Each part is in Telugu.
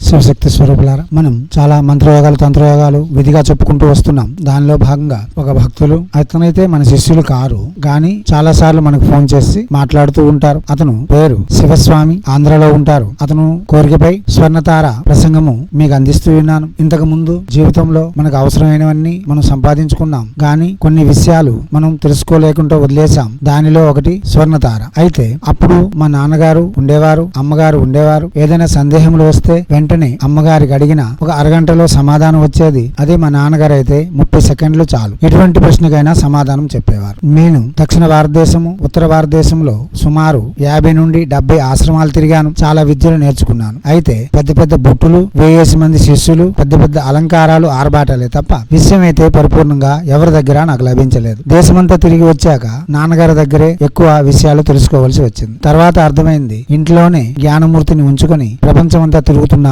శివశక్తి స్వరూపులారా మనం చాలా మంత్రయోగాలు తంత్రయోగాలు విధిగా చెప్పుకుంటూ వస్తున్నాం. దానిలో భాగంగా ఒక భక్తులు అతనైతే మన శిష్యులు కారు గాని చాలా సార్లు మనకు ఫోన్ చేసి మాట్లాడుతూ ఉంటారు. అతను పేరు శివస్వామి ఆంధ్రలో ఉంటారు. అతను కోరికపై స్వర్ణతార ప్రసంగము మీకు అందిస్తూ ఉన్నాను. ఇంతకు ముందు జీవితంలో మనకు అవసరమైనవన్నీ మనం సంపాదించుకున్నాం. గాని కొన్ని విషయాలు మనం తెలుసుకోలేకుండా వదిలేసాం దానిలో ఒకటి స్వర్ణతార. అయితే అప్పుడు మా నాన్నగారు ఉండేవారు అమ్మగారు ఉండేవారు. ఏదైనా సందేహములు వస్తే వెంటనే అమ్మగారికి అడిగిన ఒక అరగంటలో సమాధానం వచ్చేది అదే మా నాన్నగారు అయితే ముప్పై సెకండ్లు చాలు. ఎటువంటి ప్రశ్నకైనా సమాధానం చెప్పేవారు. నేను దక్షిణ భారతదేశము ఉత్తర భారతదేశంలో సుమారు యాభై నుండి డెబ్బై ఆశ్రమాలు తిరిగాను. చాలా విద్యలు నేర్చుకున్నాను. అయితే పెద్ద పెద్ద బొట్టులు వేయేసి మంది శిష్యులు పెద్ద పెద్ద అలంకారాలు ఆర్భాటాలే తప్ప విషయం అయితే పరిపూర్ణంగా ఎవరి దగ్గర నాకు లభించలేదు. దేశమంతా తిరిగి వచ్చాక నాన్నగారి దగ్గరే ఎక్కువ విషయాలు తెలుసుకోవాల్సి వచ్చింది. తర్వాత అర్థమైంది ఇంట్లోనే జ్ఞానమూర్తిని ఉంచుకొని ప్రపంచమంతా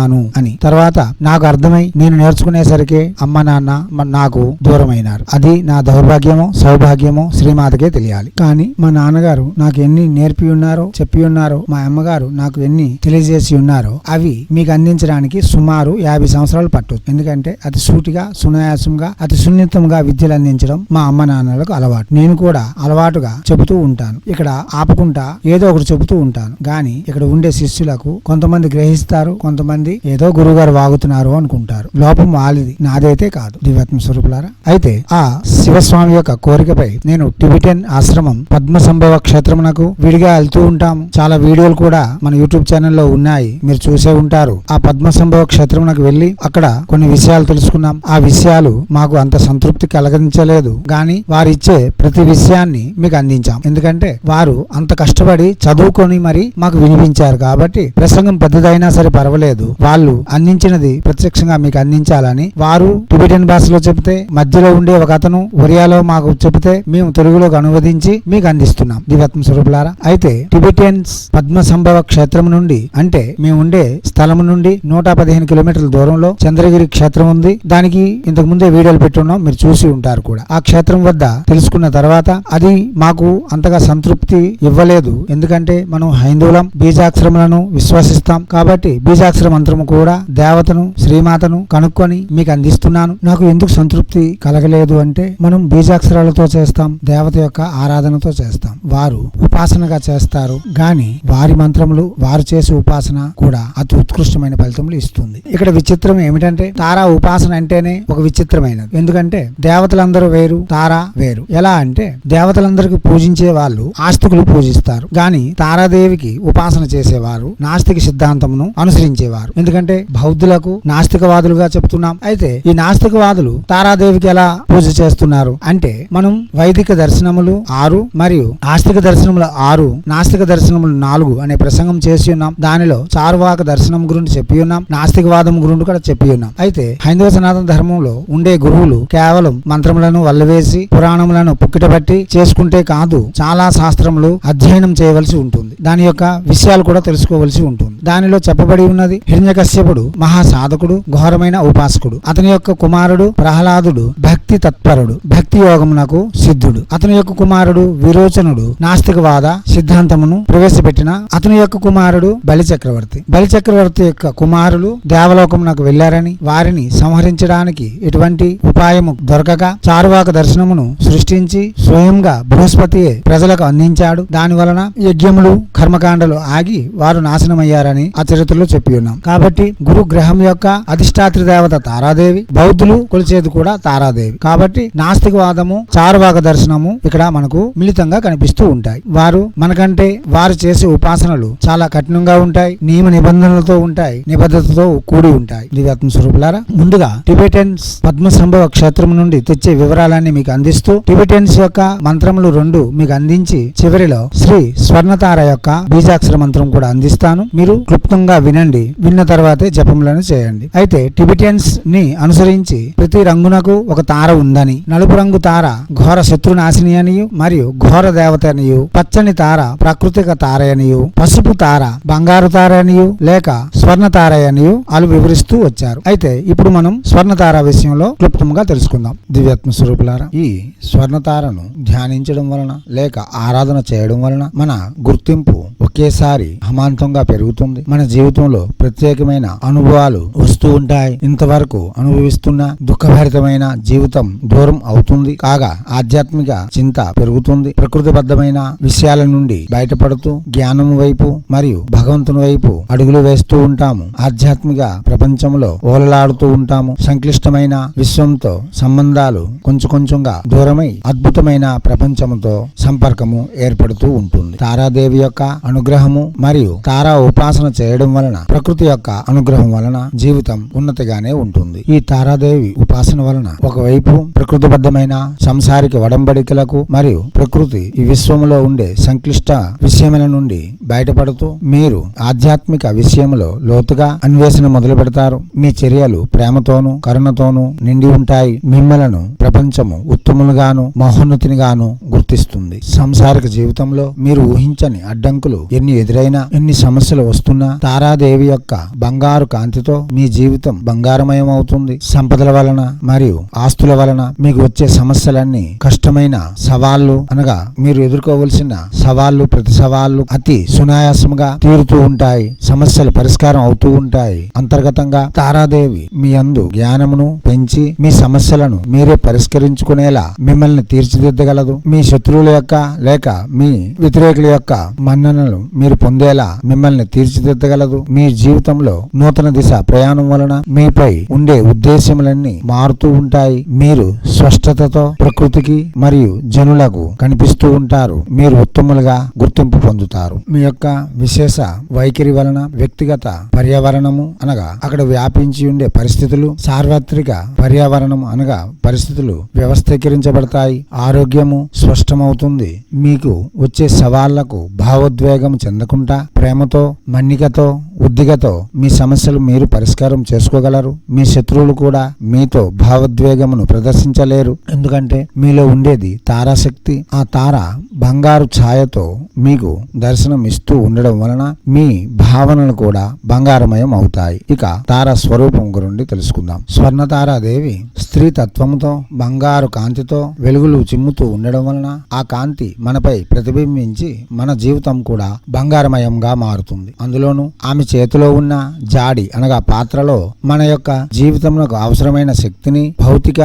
తిరుగుతున్నాను అని. తర్వాత నాకు అర్థమై నేను నేర్చుకునేసరికి అమ్మ నాన్న నాకు దూరమైనారు. అది నా దౌర్భాగ్యమో సౌభాగ్యమో శ్రీమాతకే తెలియాలి. కానీ మా నాన్నగారు నాకు ఎన్ని నేర్పి ఉన్నారో చెప్పి ఉన్నారో మా అమ్మగారు నాకు ఎన్ని తెలియజేసి ఉన్నారో అవి మీకు అందించడానికి సుమారు యాభై సంవత్సరాలు పట్టవచ్చు ఎందుకంటే అతి సూటిగా సునాయాసంగా అతి సున్నితంగా విద్యలు అందించడం మా అమ్మ నాన్నలకు అలవాటు. నేను కూడా అలవాటుగా చెబుతూ ఉంటాను. ఇక్కడ ఆపకుండా ఏదో ఒకటి చెబుతూ ఉంటాను. గాని ఇక్కడ ఉండే శిష్యులకు కొంతమంది గ్రహిస్తారు కొంతమంది ఏదో గురుగారు వాగుతున్నారు అనుకుంటారు. లోపం వాలిది నాదైతే కాదు. దివ్యాత్మ స్వరూపులారా? అయితే ఆ శివస్వామి యొక్క కోరికపై నేను టిబిటన్ ఆశ్రమం పద్మ సంభవ క్షేత్రమునకు విడిగా వెళ్తూ ఉంటాము. చాలా వీడియోలు కూడా మన యూట్యూబ్ ఛానల్లో ఉన్నాయి. మీరు చూసే ఉంటారు. ఆ పద్మ సంభవ క్షేత్రమునకు వెళ్ళి అక్కడ కొన్ని విషయాలు తెలుసుకున్నాం. ఆ విషయాలు మాకు అంత సంతృప్తి కలిగించలేదు. గాని వారు ఇచ్చే ప్రతి విషయాన్ని మీకు అందించాం. ఎందుకంటే వారు అంత కష్టపడి చదువుకొని మరి మాకు వినిపించారు. కాబట్టి ప్రసంగం పెద్దదైనా సరే పర్వాలేదు. వాళ్ళు అందించినది ప్రత్యక్షంగా మీకు అందించాలని వారు టిబెటియన్ భాషలో చెబితే మధ్యలో ఉండే ఒక అతను ఒరియాలో మాకు చెబితే మేము తెలుగులోకి అనువదించి మీకు అందిస్తున్నాం. దివ్యాత్మ స్వరూపులారా అయితే టిబెటియన్స్ పద్మ సంభవ క్షేత్రం నుండి అంటే మేము ఉండే స్థలం నుండి నూట పదిహేను కిలోమీటర్ల దూరంలో చంద్రగిరి క్షేత్రం ఉంది. దానికి ఇంతకు ముందే వీడియోలు పెట్టున్నాం మీరు చూసి ఉంటారు కూడా. ఆ క్షేత్రం వద్ద తెలుసుకున్న తర్వాత అది మాకు అంతగా సంతృప్తి ఇవ్వలేదు. ఎందుకంటే మనం హైందవులం బీజాక్షరములను విశ్వసిస్తాం. కాబట్టి బీజాక్షర మాత్రము కూడా దేవతను శ్రీమాతను కనుక్కొని మీకు అందిస్తున్నాను నాకు ఎందుకు సంతృప్తి కలగలేదు అంటే మనం బీజాక్షరాలతో చేస్తాం దేవత యొక్క ఆరాధనతో చేస్తాం. వారు ఉపాసనగా చేస్తారు. గాని వారి మంత్రములు వారు చేసే ఉపాసన కూడా అతి ఉత్కృష్టమైన ఫలితములు ఇస్తుంది. ఇక్కడ విచిత్రం ఏమిటంటే తారా ఉపాసన అంటేనే ఒక విచిత్రమైనది. ఎందుకంటే దేవతలందరూ వేరు తారా వేరు. ఎలా అంటే దేవతలందరికి పూజించే వాళ్ళు ఆస్తికులు పూజిస్తారు. గాని తారాదేవికి ఉపాసన చేసేవారు నాస్తిక సిద్ధాంతమును అనుసరించేవారు. ఎందుకంటే బౌద్ధులకు నాస్తికవాదులుగా చెప్తున్నాం. అయితే ఈ నాస్తికవాదులు తారాదేవికి ఎలా పూజ చేస్తున్నారు? అంటే మనం వైదిక దర్శనములు ఆరు మరియు ఆస్తిక దర్శనములు ఆరు నాస్తిక దర్శనములు నాలుగు అనే ప్రసంగం చేసి ఉన్నాం. దానిలో చారువాక దర్శనం గురించి చెప్పి ఉన్నాం. నాస్తికవాదం గురించి కూడా చెప్పి ఉన్నాం. అయితే హైందవ సనాతన ధర్మంలో ఉండే గురువులు కేవలం మంత్రములను వల్లవేసి పురాణములను పుక్కిటబట్టి చేసుకుంటే కాదు చాలా శాస్త్రములు అధ్యయనం చేయవలసి ఉంటుంది. దాని యొక్క విషయాలు కూడా తెలుసుకోవలసి ఉంటుంది. దానిలో చెప్పబడి ఉన్నది హిరణ్యకశ్యపుడు మహాసాధకుడు ఘోరమైన ఉపాసకుడు. అతని యొక్క కుమారుడు ప్రహ్లాదుడు భక్తి తత్పరుడు భక్తి యోగమునకు సిద్ధుడు. అతని యొక్క కుమారుడు విరోచనుడు నాస్తికవాద సిద్ధాంతమును ప్రవేశపెట్టిన అతని యొక్క కుమారుడు బలి చక్రవర్తి బలి చక్రవర్తి యొక్క కుమారులు దేవలోకమునకు వెళ్ళారని వారిని సంహరించడానికి ఎటువంటి ఉపాయము దొరకక చారువాక దర్శనమును సృష్టించి స్వయంగా బృహస్పతియే ప్రజలకు అందించాడు. దాని వలన యజ్ఞములు కర్మకాండలు ఆగి వారు నాశనమయ్యారని ఆ చరిత్రలో చెప్పి ఉన్నాం. కాబట్టి గురు గ్రహం యొక్క అధిష్టాత్రి దేవత తారాదేవి బౌద్ధులు కొలిచేది కూడా తారాదేవి. కాబట్టి నాస్తికవాదము చారువాక దర్శనము ఇక్కడ మనకు మిళితంగా కనిపిస్తూ ఉంటాయి. వారు మనకంటే వారు చేసే ఉపాసనలు చాలా కఠినంగా ఉంటాయి నియమ నిబంధనలతో ఉంటాయి నిబద్ధతతో కూడి ఉంటాయి. దివ్యాత్మ స్వరూపులారా ముందుగా టిబెటన్స్ పద్మసంభవ క్షేత్రం నుండి తెచ్చే వివరాలన్నీ మీకు అందిస్తూ టిబెటన్స్ యొక్క మంత్రములు రెండు మీకు అందించి చివరిలో శ్రీ స్వర్ణతార యొక్క బీజాక్షర మంత్రం కూడా అందిస్తాను. మీరు క్లుప్తంగా వినండి. విన్న తర్వాతే జపములను చేయండి. అయితే టిబిటియన్స్ని అనుసరించి ప్రతి రంగునకు ఒక తార ఉందని నలుపు రంగు తార ఘోర శత్రునాశిని అనియు మరియు ఘోర దేవత అనియు పచ్చని తార ప్రాకృతిక తార అనియు పసుపు తార బంగారు తార అనియు లేక స్వర్ణ తార అనియు వాళ్ళు వివరిస్తూ వచ్చారు. అయితే ఇప్పుడు మనం స్వర్ణ తార విషయంలో క్లుప్తంగా తెలుసుకుందాం. దివ్యాత్మ స్వరూపులారా ఈ స్వర్ణ తారను ధ్యానించడం వలన లేక ఆరాధన చేయడం వలన మన గుర్తింపు ఒకేసారి అమాంతంగా పెరుగుతుంది. మన జీవితంలో ప్రత్యేకమైన అనుభవాలు వస్తూ ఉంటాయి. ఇంతవరకు అనుభవిస్తున్న దుఃఖభరితమైన జీవితం దూరం అవుతుంది. కాగా ఆధ్యాత్మిక చింత పెరుగుతుంది. ప్రకృతిబద్ధమైన విషయాల నుండి బయటపడుతూ జ్ఞానం వైపు మరియు భగవంతుని వైపు అడుగులు వేస్తూ ఉంటాము. ఆధ్యాత్మిక ప్రపంచంలో ఓలలాడుతూ ఉంటాము. సంక్లిష్టమైన విశ్వంతో సంబంధాలు కొంచెం కొంచెంగా దూరమై అద్భుతమైన ప్రపంచంతో సంపర్కము ఏర్పడుతూ ఉంటుంది. తారాదేవి యొక్క అనుగ్రహము మరియు తారా ఉపాసన చేయడం వలన ప్రకృతి యొక్క అనుగ్రహం వలన జీవితం ఉన్నతిగానే ఉంటుంది. ఈ తారాదేవి ఉపాసన వలన ఒకవైపు ప్రకృతిబద్ధమైన సంసారిక వడంబడికలకు మరియు ప్రకృతి ఈ విశ్వములో ఉండే సంక్లిష్ట విషయముల నుండి బయటపడుతూ మీరు ఆధ్యాత్మిక విషయంలో లోతుగా అన్వేషణ మొదలు పెడతారు. మీ చర్యలు ప్రేమతోనూ కరుణతోనూ నిండి ఉంటాయి. మిమ్మలను ప్రపంచము ఉత్తములుగాను మహోన్నతినిగాను గుర్తిస్తుంది. సంసారిక జీవితంలో మీరు ఊహించని అడ్డంకులు ఎన్ని ఎదురైనా ఎన్ని సమస్యలు వస్తున్నా తారాదేవి యొక్క బంగారు కాంతితో మీ జీవితం బంగారమయం అవుతుంది. సంపదల వలన మరియు ఆస్తుల వలన మీకు వచ్చే సమస్యలన్నీ కష్టమైన సవాళ్ళు అనగా మీరు ఎదుర్కోవలసిన సవాళ్ళు ప్రతి సవాళ్ళు అతి సునాయాసంగా తీరుతూ ఉంటాయి. సమస్యలు పరిష్కారం అవుతూ ఉంటాయి. అంతర్గతంగా తారాదేవి మీ అందు జ్ఞానమును పెంచి మీ సమస్యలను మీరే పరిష్కరించుకునేలా మిమ్మల్ని తీర్చిదిద్దగలదు. మీ శత్రువుల యొక్క లేక మీ వ్యతిరేకుల యొక్క మన్ననలు మీరు పొందేలా మిమ్మల్ని తీర్చిదిద్దగలదు. మీ జీవితంలో నూతన దిశ ప్రయాణం వలన మీపై ఉండే ఉద్దేశములన్నీ మారుతూ ఉంటాయి. మీరు స్పష్టతతో ప్రకృతికి మరియు జనులకు కనిపిస్తూ ఉంటారు. మీరు ఉత్తములుగా గుర్తింపు పొందుతారు. మీ యొక్క విశేష వైఖరి వలన వ్యక్తిగత పర్యావరణము అనగా అక్కడ వ్యాపించి ఉండే పరిస్థితులు సార్వత్రిక పర్యావరణం అనగా పరిస్థితులు వ్యవస్థీకరించబడతాయి. ఆరోగ్యము స్పష్టమవుతుంది. మీకు వచ్చే సవాళ్ళకు భావోద్వేగం చెందకుండా ప్రేమతో మన్నికతో ఉద్దిగతో మీ సమస్యలు మీరు పరిష్కారం చేసుకోగలరు. మీ శత్రువులు కూడా మీతో భావోద్వేగమును ప్రదర్శించలేరు. ఎందుకంటే మీలో ఉండేది తారాశక్తి. ఆ తార బంగారు ఛాయతో మీకు దర్శనం ఇస్తూ ఉండడం వలన మీ భావనలు కూడా బంగారమయం అవుతాయి. ఇక తార స్వరూపం గురించి తెలుసుకుందాం. స్వర్ణ తారాదేవి స్త్రీ తత్వముతో బంగారు కాంతితో వెలుగులు చిమ్ముతూ ఉండడం వలన ఆ కాంతి మనపై ప్రతిబింబించి మన జీవితం కూడా బంగారమయంగా మారుతుంది. అందులోను ఆమె చేతిలో ఉన్న జాడి అనగా పాత్ర పాత్రలో మన యొక్క జీవితంలో అవసరమైన శక్తిని భౌతిక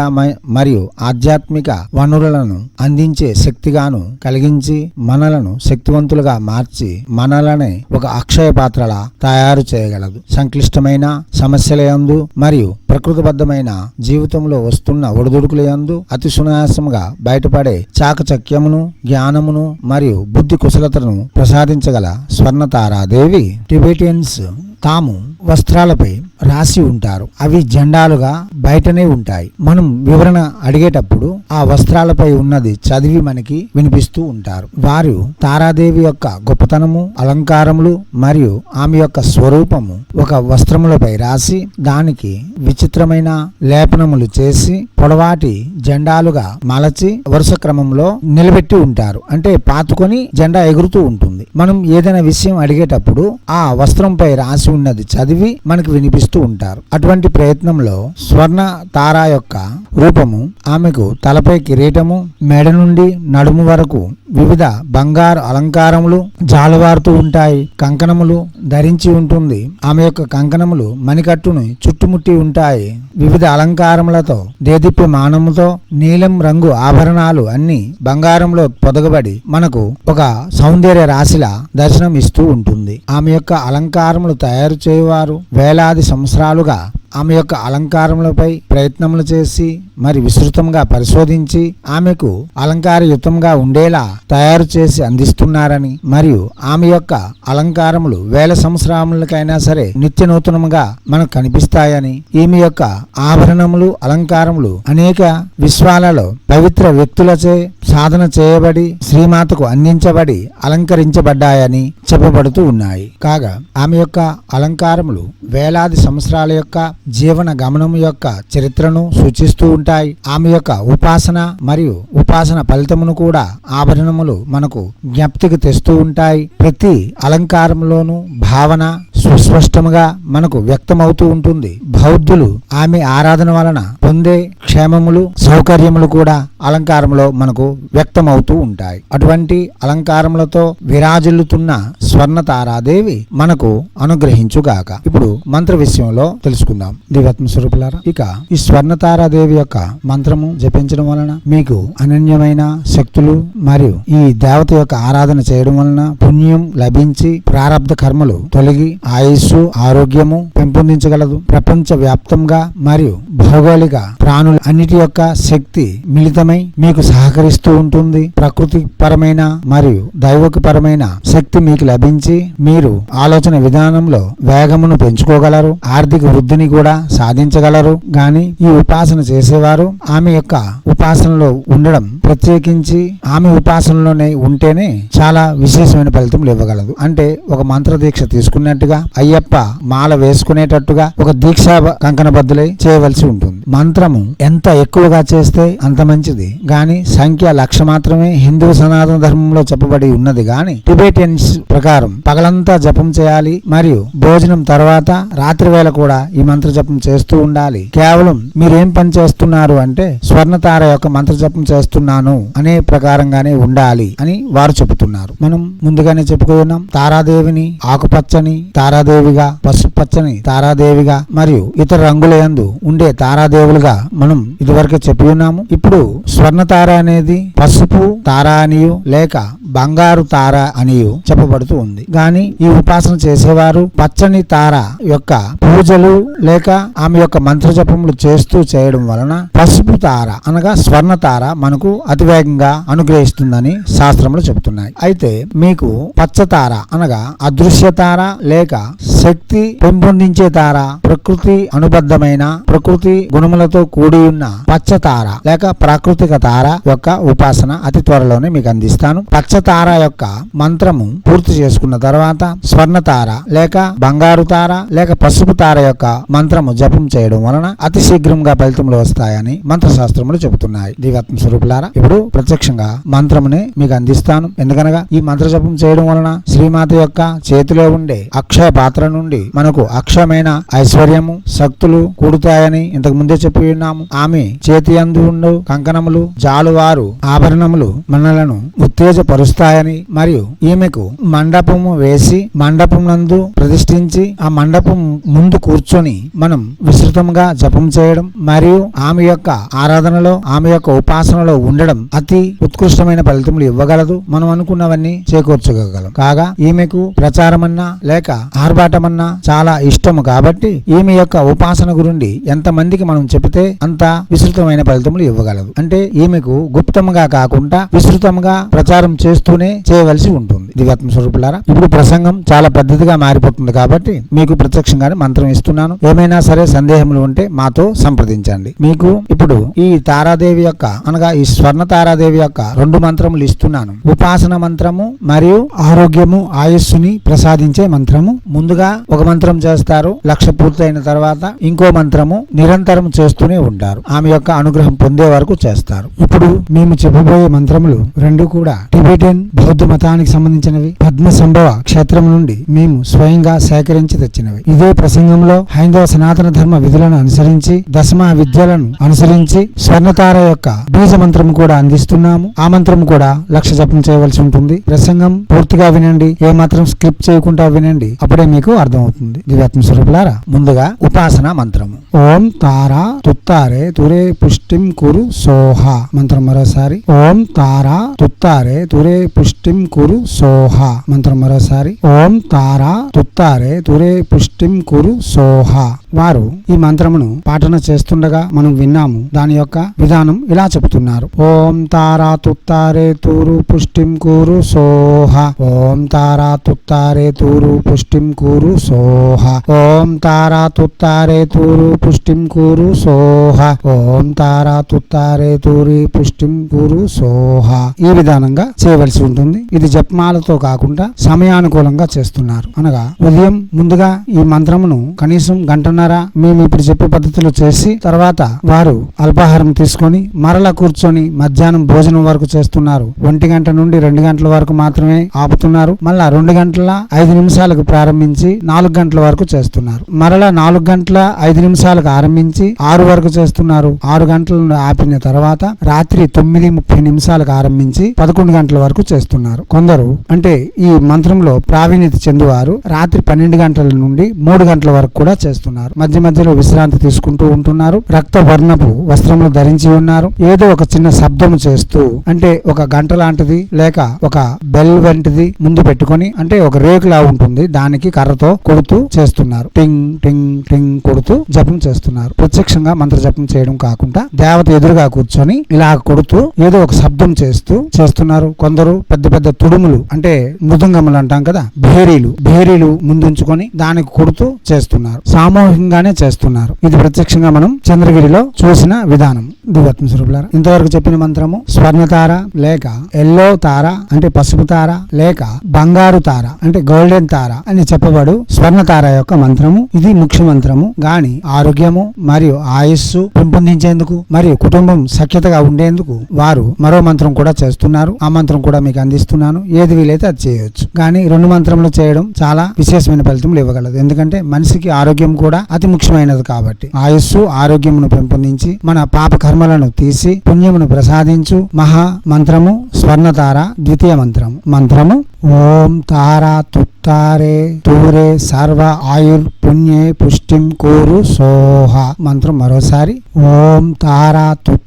మరియు ఆధ్యాత్మిక వనరులను అందించే శక్తిగాను కలిగించి మనలను శక్తివంతులుగా మార్చి మనలనే ఒక అక్షయ పాత్రలా తయారు చేయగలదు. సంక్లిష్టమైన సమస్యల యందు మరియు ప్రకృతిబద్ధమైన జీవితంలో వస్తున్న ఒడిదుడుకుల యందు అతి సునాయాసంగా బయటపడే చాకచక్యమును జ్ఞానమును మరియు బుద్ధి కుశలతను ప్రసాదించగల స్వర్ణతారాదేవి టిబెటియన్స్ తాము వస్త్రాలపై రాసి ఉంటారు. అవి జెండాలుగా బయటనే ఉంటాయి. మనం వివరణ అడిగేటప్పుడు ఆ వస్త్రాలపై ఉన్నది చదివి మనకి వినిపిస్తూ ఉంటారు. వారు తారాదేవి యొక్క గొప్పతనము అలంకారములు మరియు ఆమె యొక్క స్వరూపము ఒక వస్త్రములపై రాసి దానికి విచిత్రమైన లేపనములు చేసి పొడవాటి జెండాలుగా మలచి వరుస క్రమంలో నిలబెట్టి ఉంటారు. అంటే పాతుకొని జెండా ఎగురుతూ ఉంటుంది. మనం ఏదైనా విషయం అడిగేటప్పుడు ఆ వస్త్రంపై రాసి ఉన్నది. చదివి మనకు వినిపిస్తూ ఉంటారు. అటువంటి ప్రయత్నంలో స్వర్ణ తార యొక్క రూపము ఆమెకు తలపై కిరీటము మెడ నుండి నడుము వరకు వివిధ బంగారు అలంకారములు జాలువారుతూ ఉంటాయి. కంకణములు ధరించి ఉంటుంది. ఆమె యొక్క కంకణములు మణికట్టును చుట్టుముట్టి ఉంటాయి. వివిధ అలంకారములతో దేదీప్య మానముతో నీలం రంగు ఆభరణాలు అన్ని బంగారంలో పొదగబడి మనకు ఒక సౌందర్య రాశిలా దర్శనం ఇస్తూ ఉంటుంది. ఆమె యొక్క అలంకారములు తయారు చేయువారు వేలాది సంవత్సరాలుగా ఆమె యొక్క అలంకారములపై ప్రయత్నములు చేసి మరి విస్తృతంగా పరిశోధించి ఆమెకు అలంకారయుతంగా ఉండేలా తయారు చేసి అందిస్తున్నారని మరియు ఆమె యొక్క అలంకారములు వేల సంవత్సరములకైనా సరే నిత్య నూతనముగా మనకు కనిపిస్తాయని ఈమె యొక్క ఆభరణములు అలంకారములు అనేక విశ్వాలలో పవిత్ర వ్యక్తులచే సాధన చేయబడి శ్రీమాతకు అందించబడి అలంకరించబడ్డాయని చెప్పబడుతూ ఉన్నాయి. కాగా ఆమె యొక్క అలంకారములు వేలాది సంవత్సరాల యొక్క జీవన గమనము యొక్క చరిత్రను సూచిస్తూ ఉంటాయి. ఆమె యొక్క ఉపాసన మరియు ఉపాసన ఫలితమును కూడా ఆభరణములు మనకు జ్ఞప్తికి తెస్తూ ఉంటాయి. ప్రతి అలంకారంలోనూ భావన సుస్పష్టముగా మనకు వ్యక్తమవుతూ ఉంటుంది. బౌద్ధులు ఆమె ఆరాధన వలన పొందే క్షేమములు సౌకర్యములు కూడా అలంకారంలో మనకు వ్యక్తమవుతూ ఉంటాయి. అటువంటి అలంకారములతో విరాజిల్లుతున్న స్వర్ణ తారాదేవి మనకు అనుగ్రహించుగాక. ఇప్పుడు మంత్ర విషయంలో తెలుసుకుందాం. దివ్యాత్మ స్వరూపులారా ఇక ఈ స్వర్ణతారాదేవి యొక్క మంత్రము జపించడం వలన మీకు అనన్యమైన శక్తులు మరియు ఈ దేవత యొక్క ఆరాధన చేయడం వలన పుణ్యం లభించి ప్రారంధ కర్మలు తొలగి ఆయుస్సు ఆరోగ్యము పెంపొందించగలదు. ప్రపంచ వ్యాప్తంగా మరియు భౌగోళిక ప్రాణులు అన్నిటి యొక్క శక్తి మిళితమై మీకు సహకరిస్తూ ఉంటుంది. ప్రకృతి పరమైన మరియు దైవక పరమైన శక్తి మీకు లభించి మీరు ఆలోచన విధానంలో వేగమును పెంచుకోగలరు. ఆర్థిక వృద్ధిని కూడా సాధించగలరు. గాని ఈ ఉపాసన చేసేవారు ఆమె యొక్క ఉపాసనలో ఉండడం ప్రత్యేకించి ఆమె ఉపాసనలోనే ఉంటేనే చాలా విశేషమైన ఫలితం ఇవ్వగలదు అంటే ఒక మంత్ర దీక్ష తీసుకున్నట్టుగా అయ్యప్ప మాల వేసుకునేటట్టుగా ఒక దీక్ష కంకణబద్దులై చేయవలసి ఉంటుంది. మంత్రము ఎంత ఎక్కువగా చేస్తే అంత మంచిది. గాని సంఖ్య లక్ష మాత్రమే హిందూ సనాతన ధర్మంలో చెప్పబడి ఉన్నది. గాని టిబెటియన్స్ ప్రకారం పగలంతా జపం చేయాలి. మరియు భోజనం తర్వాత రాత్రి వేళ కూడా ఈ మంత్ర జపం చేస్తూ ఉండాలి. కేవలం మీరేం పని చేస్తున్నారు అంటే స్వర్ణతార యొక్క మంత్ర జపం చేస్తున్నాను అనే ప్రకారంగానే ఉండాలి అని వారు చెబుతున్నారు. మనం ముందుగానే చెప్పుకున్నాం తారాదేవిని ఆకుపచ్చని తారాదేవిగా పసుపచ్చని తారాదేవిగా మరియు ఇతర రంగుల యందు ఉండే తారాదేవులుగా మనం ఇదివరకే చెప్పి ఉన్నాము ఇప్పుడు స్వర్ణ తార అనేది పసుపు తార అనియు లేక బంగారు తార అనియు చెప్పబడుతూ ఉంది. గాని ఈ ఉపాసన చేసేవారు పచ్చని తార యొక్క పూజలు లేక లేక ఆమె యొక్క మంత్ర జపములు చేస్తూ చేయడం వలన పసుపు తార అనగా స్వర్ణ తార మనకు అతివేగంగా అనుగ్రహిస్తుందని శాస్త్రములు చెబుతున్నాయి. అయితే మీకు పచ్చ తార అనగా అదృశ్య తార లేక శక్తి పెంపొందించే తార ప్రకృతి అనుబద్ధమైన ప్రకృతి గుణములతో కూడి ఉన్న పచ్చ తార లేక ప్రాకృతిక తార యొక్క ఉపాసన అతి త్వరలోనే మీకు అందిస్తాను. పచ్చ తార యొక్క మంత్రము పూర్తి చేసుకున్న తర్వాత స్వర్ణ తార లేక బంగారు తార లేక పసుపు తార యొక్క మంత్ర మంత్రము జపం చేయడం వలన అతి శీఘ్రంగా ఫలితములు వస్తాయని మంత్రశాస్త్రములు చెబుతున్నాయి. దివాత్మ స్వరూపులారా ఇప్పుడు ప్రత్యక్షంగా మంత్రమునే మీకు అందిస్తాను. ఎందుకనగా ఈ మంత్ర జపం చేయడం వలన శ్రీమాత యొక్క చేతిలో ఉండే అక్షయ పాత్ర నుండి మనకు అక్షయమైన ఐశ్వర్యము శక్తులు కూడుతాయని ఇంతకు ముందే చెప్పి ఉన్నాము. ఆమె చేతి అందు ఉండు కంకణములు జాలువారు ఆభరణములు మనలను ఉత్తేజపరుస్తాయని మరియు ఈమెకు మండపము వేసి మండపం నందు ప్రతిష్ఠించి ఆ మండపం ముందు కూర్చొని మనం విస్తృతంగా జపం చేయడం మరియు ఆమె యొక్క ఆరాధనలో ఆమె యొక్క ఉపాసనలో ఉండడం అతి ఉత్కృష్టమైన ఫలితములు ఇవ్వగలదు. మనం అనుకున్నవన్నీ చేకూర్చగలం. కాగా ఈమెకు ప్రచారమన్నా లేక ఆర్భాటమన్నా చాలా ఇష్టము కాబట్టి ఈమె యొక్క ఉపాసన గురించి ఎంత మందికి మనం చెబితే అంత విస్తృతమైన ఫలితములు ఇవ్వగలదు. అంటే ఈమెకు గుప్తముగా కాకుండా విస్తృతంగా ప్రచారం చేస్తూనే చేయవలసి ఉంటుంది. దివ్యాత్మ స్వరూపులారా? ఇప్పుడు ప్రసంగం చాలా పద్ధతిగా మారిపోతుంది కాబట్టి మీకు ప్రత్యక్షంగానే మంత్రం ఇస్తున్నాను. ఏమైనా సరే సందేహములు ఉంటే మాతో సంప్రదించండి. మీకు ఇప్పుడు ఈ తారాదేవి యొక్క అనగా ఈ స్వర్ణ తారాదేవి యొక్క రెండు మంత్రములు ఇస్తున్నాను. ఉపాసన మంత్రము మరియు ఆరోగ్యము ఆయుస్సుని ప్రసాదించే మంత్రము. ముందుగా ఒక మంత్రం చేస్తారు. లక్ష పూర్తయిన తర్వాత ఇంకో మంత్రము నిరంతరం చేస్తూనే ఉంటారు. ఆమె యొక్క అనుగ్రహం పొందే వరకు చేస్తారు. ఇప్పుడు మేము చెప్పబోయే మంత్రములు రెండు కూడా. టిబెటన్ బౌద్ధ మతానికి సంబంధించినవి పద్మ సంభవ క్షేత్రం నుండి మేము స్వయంగా సేకరించి తెచ్చినవి. ఇదే ప్రసంగంలో హైందవ సనాతన ధర్మ విధులను అనుసరించి దశమ విద్యలను అనుసరించి స్వర్ణతార యొక్క బీజ మంత్రం కూడా అందిస్తున్నాము. ఆ మంత్రం కూడా లక్ష జపం చేయవలసి ఉంటుంది. ప్రసంగం పూర్తిగా వినండి. ఏ మాత్రం స్క్రిప్ట్ చేయకుండా వినండి. అప్పుడే మీకు అర్థమవుతుంది. దివ్యాత్మ స్వరూపులారా ముందుగా ఉపాసన మంత్రము. ఓం తారా తుత్తారే తురే పుష్టిం కురు సోహ. మంత్రం మరోసారి. ఓం తారా తుత్తారే తురే పుష్టిం కురు సో సోహ మంత్రం మరోసారి. ఓం తారా తుత్తారే తురే పుష్టిం కురు సోహ. వారు ఈ మంత్రమును పాఠన చేస్తుండగా మనం విన్నాము. దాని యొక్క విధానం ఇలా చెబుతున్నారు. ఓం తారా తుత్తారే తూరు పుష్టిం కూరు సోహ. ఓం తారా తుత్తారే తూరు పుష్టిం కూరు సోహ. ఓం తారా తుత్తారే తూరు పుష్టిం కూరు సోహ. ఓం తారా తుత్తారే తూరి పుష్టిం కూరు సోహ. ఈ విధానంగా చేయవలసి ఉంటుంది. ఇది జపమాలతో కాకుండా సమయానుకూలంగా చేస్తున్నారు. అనగా ఉదయం ముందుగా ఈ మంత్రమును కనీసం గంటన్నర మేము ఇప్పుడు చెప్పే పద్ధతిలో చేసి తర్వాత వారు అల్పాహారం తీసుకొని మరల కూర్చొని మధ్యాహ్నం భోజనం వరకు చేస్తున్నారు. ఒంటి గంట నుండి రెండు గంటల వరకు మాత్రమే ఆపుతున్నారు. మళ్ళా రెండు గంటల ఐదు నిమిషాలకు ప్రారంభించి నాలుగు గంటల వరకు చేస్తున్నారు. మరలా నాలుగు గంటల ఐదు నిమిషాలకు ఆరంభించి ఆరు వరకు చేస్తున్నారు. ఆరు గంటల నుండి ఆపిన తర్వాత రాత్రి తొమ్మిది ముప్పై నిమిషాలకు ఆరంభించి పదకొండు గంటల వరకు చేస్తున్నారు. కొందరు అంటే ఈ మంత్రంలో ప్రావీణ్యత చెందువారు రాత్రి పన్నెండు గంటల నుండి మూడు గంటల వరకు కూడా చేస్తున్నారు. మధ్య మధ్యలో విశ్రాంతి తీసుకుంటూ ఉంటున్నారు. రక్త వర్ణపు వస్త్రములు ధరించి ఉన్నారు. ఏదో ఒక చిన్న శబ్దము చేస్తూ అంటే ఒక గంట లాంటిది లేక ఒక బెల్ వంటిది ముందు పెట్టుకొని అంటే ఒక రేకులా ఉంటుంది. దానికి కర్రతో కొడుతూ చేస్తున్నారు. టింగ్ టింగ్ టింగ్ కొడుతూ జపం చేస్తున్నారు. ప్రత్యక్షంగా మంత్ర జపం చేయడం కాకుండా దేవత ఎదురుగా కూర్చొని ఇలా కొడుతూ ఏదో ఒక శబ్దం చేస్తూ చేస్తున్నారు. కొందరు పెద్ద పెద్ద తుడుములు అంటే మృదంగములు అంటాం కదా భేరీలు భేరీలు ముందుంచుకొని దానికి కొడుతూ చేస్తున్నారు. సామూహికంగానే చేస్తున్నారు. ఇది ప్రత్యక్షంగా మనం చంద్రగిరిలో చూసిన విధానం. దివత్మ స్వరూపులారా. ఇంతవరకు చెప్పిన మంత్రము స్వర్ణతార లేక ఎల్లో తార అంటే పసుపు తార లేక బంగారు తార అంటే గోల్డెన్ తార అని చెప్పబడు స్వర్ణతార యొక్క మంత్రము. ఇది ముఖ్య మంత్రము. గాని ఆరోగ్యము మరియు ఆయుస్సు పెంపొందించేందుకు మరియు కుటుంబం సఖ్యతగా ఉండేందుకు వారు మరో మంత్రం కూడా చేస్తున్నారు. ఆ మంత్రం కూడా మీకు అందిస్తున్నాను. ఏది వీలైతే అది చేయొచ్చు. కానీ రెండు మంత్రములు చేయడం చాలా విశేషమైన ఫలితములు ఇవ్వగలదు. ఎందుకంటే మనిషికి ఆరోగ్యం కూడా అతి ముఖ్యమైనది కాబట్టి. ఆయుస్సు ఆరోగ్యమును పెంపొందించి మన పాప కర్మలను తీసి పుణ్యమును ప్రసాదించు మహా మంత్రము స్వర్ణతార ద్వితీయ మంత్రము. మంత్రము ఓం తారా తుత్తారే తూరే సర్వ ఆయుర్ పుణ్యే పుష్టిం కోరు సోహ మంత్రం మరోసారి ఓం తారా తుత్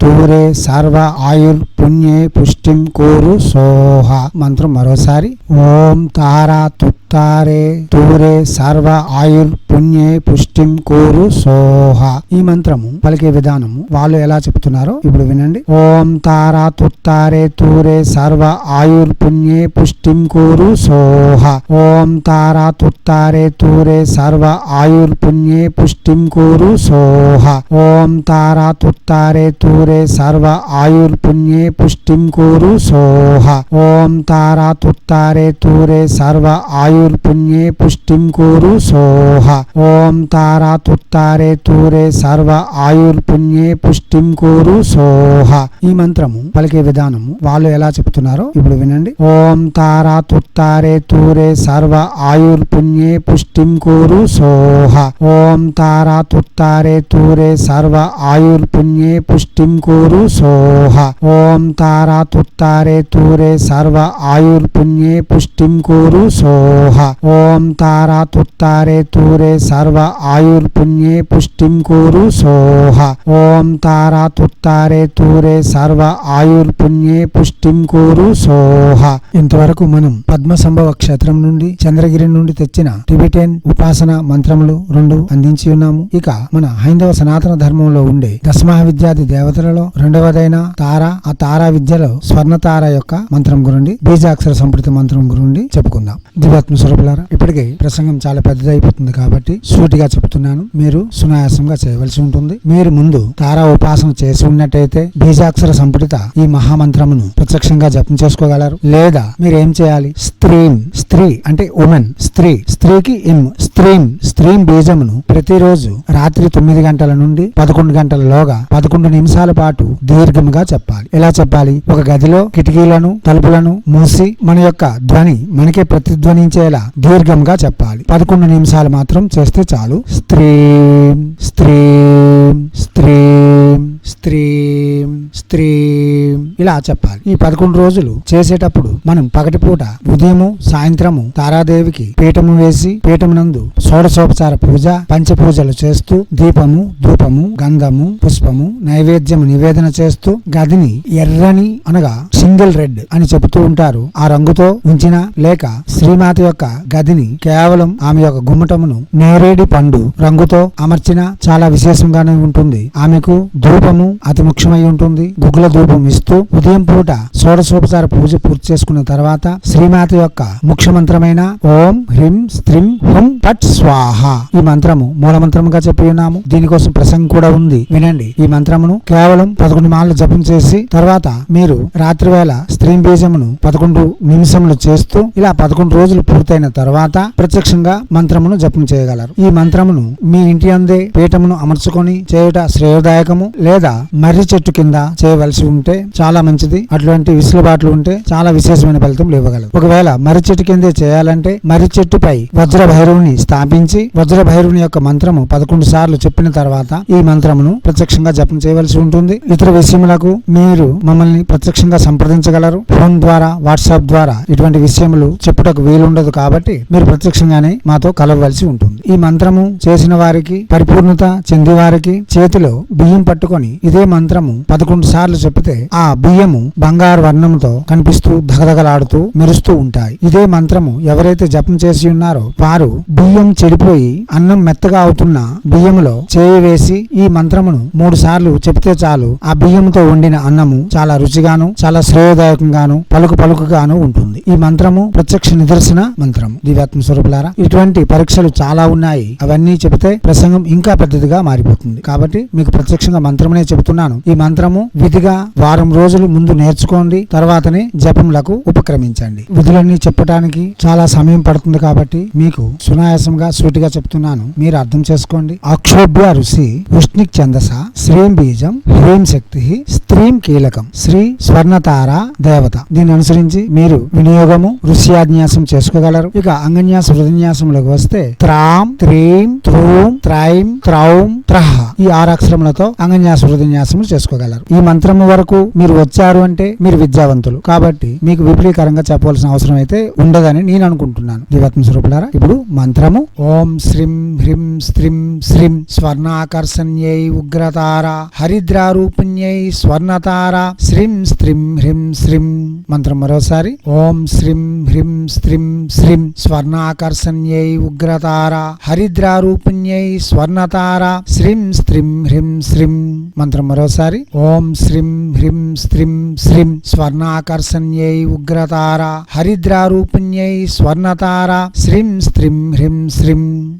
తూరే సర్వ ఆయుర్ పుణ్యే పుష్టిం కోరు సోహ. మంత్రం మరోసారి. ఓం తారా తుప్ తారే తూరే సర్వ ఆయుర్ పుణ్యే పుష్టిం కూరు సోహ. ఈ మంత్రము పలికే విధానము వాళ్ళు ఎలా చెప్తున్నారో ఇప్పుడు వినండి. ఓం తారా తుత్తారే తూరే సర్వ ఆయుర్ పుణ్యే పుష్టిం కూరు సోహ. ఓం తారా తుత్తారే తూరే సర్వ ఆయుర్ పుణ్యే పుష్టిం కూరు సోహ. ఓం తారా తుత్తారే తూరే సర్వ ఆయుర్ పుణ్యే పుష్టిం కూరు సోహ. ఓం తారా తుత్తారే తూరే సర్వ ఆయుర్ పుణ్యే పుష్టిం కూరు సోహ ఓం తారా తుత్తారే తూరే సర్వ ఆయుర్ పుణ్యే పుష్టిం కూరు సోహ ఈ మంత్రము పలికే విధానము వాళ్ళు ఎలా చెప్తున్నారో ఇప్పుడు వినండి. ఓం తారా తుత్తారే తూరే సర్వ ఆయుర్ పుణ్యే పుష్టిం కూరు సోహ ఓం తారా తుత్తారే తూరే సర్వ ఆయుర్ పుణ్యే పుష్టిం కూరు సోహ ఓం తారా తుత్తారే తూరే సర్వ ఆయుర్ పుణ్యే పుష్టిం కూరు సోహ ఓం తారా తుత్తారే తూరే సర్వ ఆయుర్ పుణ్యే పుష్టిం కూరు సోహ. ఓం తారా తుత్తారే తూరే సర్వ ఆయుర్ పుణ్యే పుష్టిం కూరు సోహ. ఇంతవరకు మనం పద్మ సంభవ క్షేత్రం నుండి చంద్రగిరి నుండి తెచ్చిన టిబెటియన్ ఉపాసన మంత్రములు రెండు అందించి ఉన్నాము. ఇక మన హైందవ సనాతన ధర్మంలో ఉండే దశమహావిద్యాది దేవతలలో రెండవదైన తార ఆ తారా విద్యలో స్వర్ణ తార యొక్క మంత్రం గురించి బీజాక్షర సంపృత మంత్రం గురించి చెప్పుకుందాం. దివాత్మ స్వరూపులారా ఇప్పటికే ప్రసంగం చాలా పెద్దదైపోతుంది కాబట్టి సూటిగా చెప్తున్నాను. మీరు సునాయాసంగా చేయవలసి ఉంటుంది. మీరు ముందు తారా ఉపాసన చేసి ఉన్నట్టయితే బీజాక్షర సంపుటిత ఈ మహామంత్రమును ప్రత్యక్షంగా జపం చేసుకోగలరు. లేదా మీరు ఏం చేయాలి? స్త్రీం స్త్రీ అంటే ఉమెన్ స్త్రీ. స్త్రీకి ఇమ్ స్త్రీం. స్త్రీం బీజమును ప్రతిరోజు రాత్రి తొమ్మిది గంటల నుండి పదకొండు గంటలలోగా పదకొండు నిమిషాల పాటు దీర్ఘముగా చెప్పాలి. ఎలా చెప్పాలి? ఒక గదిలో కిటికీలను తలుపులను మూసి మన యొక్క ధ్వని మనకే ప్రతిధ్వనించే ఉండేలా దీర్ఘంగా చెప్పాలి. పదకొండు నిమిషాలు మాత్రం చేస్తే చాలు. స్త్రీం స్త్రీం స్త్రీం స్త్రీం స్త్రీం ఇలా చెప్పాలి. ఈ పదకొండు రోజులు చేసేటప్పుడు మనం పగటిపూట ఉదయము సాయంత్రము తారాదేవికి పీఠము వేసి పీఠమునందు షోడశోపచార పూజ పంచపూజలు చేస్తూ దీపము ధూపము గంధము పుష్పము నైవేద్యము నివేదన చేస్తూ గదిని ఎర్రని అనగా సింగిల్ రెడ్ అని చెబుతూ ఉంటారు. ఆ రంగుతో ఉంచిన లేక శ్రీమాత యొక్క గదిని కేవలం ఆమె యొక్క గుమ్మటమును నేరేడి పండు రంగుతో అమర్చిన చాలా విశేషంగానే ఉంటుంది. ఆమెకు ధూపము అతి ముఖ్యమై ఉంటుంది. గుగ్గుల ధూపం ఇస్తూ ఉదయం పూట షోడశోపచార పూజ పూర్తి చేసుకున్న తర్వాత శ్రీమాత యొక్క ముఖ్య మంత్రమైన ఓం హ్రీం స్త్రీం హుం పట్ స్వాహ ఈ మంత్రము మూల మంత్రముగా చెప్పి ఉన్నాము. దీనికోసం ప్రసంగం కూడా ఉంది. వినండి. ఈ మంత్రమును కేవలం పదకొండు మాలలు జపం చేసి తర్వాత మీరు రాత్రి వేళ స్త్రీ బీజమును పదకొండు నిమిషములు చేస్తూ ఇలా పదకొండు రోజులు పూర్తయిన తర్వాత ప్రత్యక్షంగా మంత్రమును జపం చేయగలరు. ఈ మంత్రమును మీ ఇంటి అందే పీఠమును అమర్చుకొని చేయుట శ్రేయదాయకము లేదా మర్రి చెట్టు కింద చేయవలసి ఉంటే చాలా మంచిది. అటువంటి విసులుబాట్లు ఉంటే చాలా విశేషమైన ఫలితం ఇవ్వగలరు. ఒకవేళ మర్రి చెట్టు కిందే చేయాలంటే మర్రి చెట్టుపై వజ్ర భైరవుని స్థాపించి వజ్ర భైరవుని యొక్క మంత్రము పదకొండు సార్లు చెప్పిన తర్వాత ఈ మంత్రమును ప్రత్యక్షంగా జపం చేయవలసి ఉంటుంది. ఇతర విషయములకు మీరు మమ్మల్ని ప్రత్యక్షంగా సంప్రదించగలరు. ఫోన్ ద్వారా వాట్సాప్ ద్వారా ఇటువంటి విషయములు చెప్పుటకు వీలుండదు. కాబట్టి మీరు ప్రత్యక్షంగానే మాతో కలవవలసి ఉంటుంది. ఈ మంత్రము చేసిన వారికి పరిపూర్ణత చెంది వారికి చేతిలో బియ్యం పట్టుకొని ఇదే మంత్రము పదకొండు సార్లు చెప్తే ఆ బియ్యము బంగారు వర్ణంతో కనిపిస్తూ ధగధగలాడుతూ మెరుస్తూ ఉంటాయి. ఇదే మంత్రము ఎవరైతే జపం చేసి ఉన్నారో వారు బియ్యం చెడిపోయి అన్నం మెత్తగా అవుతున్న బియ్యములో చేయి వేసి ఈ మంత్రమును మూడు సార్లు చెప్తే చాలు. ఆ బియ్యంతో వండిన అన్నము చాలా రుచిగాను చాలా శ్రేయదాయకంగాను పలుకు పలుకుగాను ఉంటుంది. ఈ మంత్రము ప్రత్యక్ష నిదర్శన మంత్రం దివ్యాత్మ స్వరూపులారా ఇటువంటి పరీక్షలు చాలా ఉన్నాయి. అవన్నీ చెబితే ప్రసంగం ఇంకా పెద్దదిగా మారిపోతుంది. కాబట్టి మీకు ప్రత్యక్షంగా మంత్రమనే చెబుతున్నాను. ఈ మంత్రము విధిగా వారం రోజులు ముందు నేర్చుకోండి. తర్వాతనే జపములకు ఉపక్రమించండి. విధులన్నీ చెప్పడానికి చాలా సమయం పడుతుంది కాబట్టి మీకు సునాయాసంగా సూటిగా చెప్తున్నాను మీరు అర్థం చేసుకోండి. అక్షోభ్య ఋషి ఉష్ణిక్ ఛందస శ్రీం బీజం హ్రీం శక్తి స్త్రీం కీలకం శ్రీ స్వర్ణతార దేవత. దీన్ని అనుసరించి మీరు వినియోగము ఋష్యాన్యాసం చేసుకోగలరు? ఇక అంగన్యాస హృదన్యాసములకు వస్తే త్రాం త్రీం త్రూం త్రైం త్రౌం త్రహ ఈ ఆరు అక్షరములతో అంగన్యాస హృదన్యాసములు చేసుకోగలరు. ఈ మంత్రము వరకు మీరు వచ్చారు అంటే మీరు విద్యావంతులు. కాబట్టి మీకు విపులీకరంగా చెప్పవలసిన అవసరం అయితే ఉండదని నేను అనుకుంటున్నాను. దివాత్మ స్వరూపులారా ఇప్పుడు మంత్రము. ఓం శ్రీం హ్రీం స్త్రీం శ్రీం స్వర్ణాకర్షణ్యై ఉగ్రతార హరిద్రారూపిణ్యై స్వర్ణతార శ్రీం స్త్రీం హ్రీం శ్రీం మంత్రం మరోసారి. ఓం శ్రీం హ్రీం స్త్రీం శ్రీం స్వర్ణాకర్షణ్యై ఉగ్రతార హరిద్రారూపిణ్యై స్వర్ణతార శ్రీం స్త్రీం హ్రీం శ్రీం మంత్రం మరోసారి. ఓం శ్రీం హ్రీం స్త్రీం శ్రీం స్వర్ణాకర్షణ్యై ఉగ్రతార హరిద్రారూపిణ్యై స్వర్ణతార శ్రీం స్త్రీం హ్రీం శ్రీం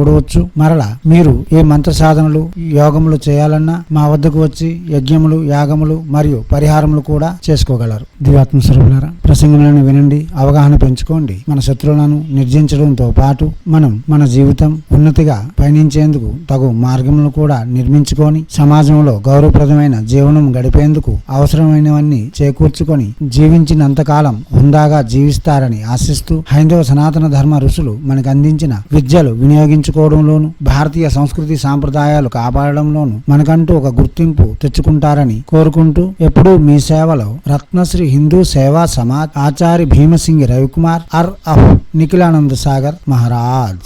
చూడవచ్చు. మరలా మీరు ఏ మంత్ర సాధనలు యోగములు చేయాలన్నా మా వద్దకు వచ్చి యజ్ఞములు యాగములు మరియు పరిహారములు కూడా చేసుకోగలరు. దివాత్మ స్వరూపులారా ప్రసంగములను వినండి అవగాహన పెంచుకోండి. మన శత్రువులను నిర్జించడంతో పాటు మనం మన జీవితం ఉన్నతిగా పయనించేందుకు తగు మార్గములను కూడా నిర్మించుకొని సమాజంలో గౌరవప్రదమైన జీవనం గడిపేందుకు అవసరమైనవన్నీ చేకూర్చుకొని జీవించినంతకాలం హుందాగా జీవిస్తారని ఆశిస్తూ హైందవ సనాతన ధర్మ ఋషులు మనకు అందించిన విద్యలు వినియోగించుకోవడంలోను భారతీయ సంస్కృతి సాంప్రదాయాలు కాపాడడంలోను మనకంటూ ఒక గుర్తింపు తెచ్చుకుంటారని కోరుకుంటూ ఎప్పుడూ మీ సేవలో రత్నశ్రీ హిందూ సేవా आचार्य भीम सिंह रविकुमार और अह निखिलानंद सागर महाराज।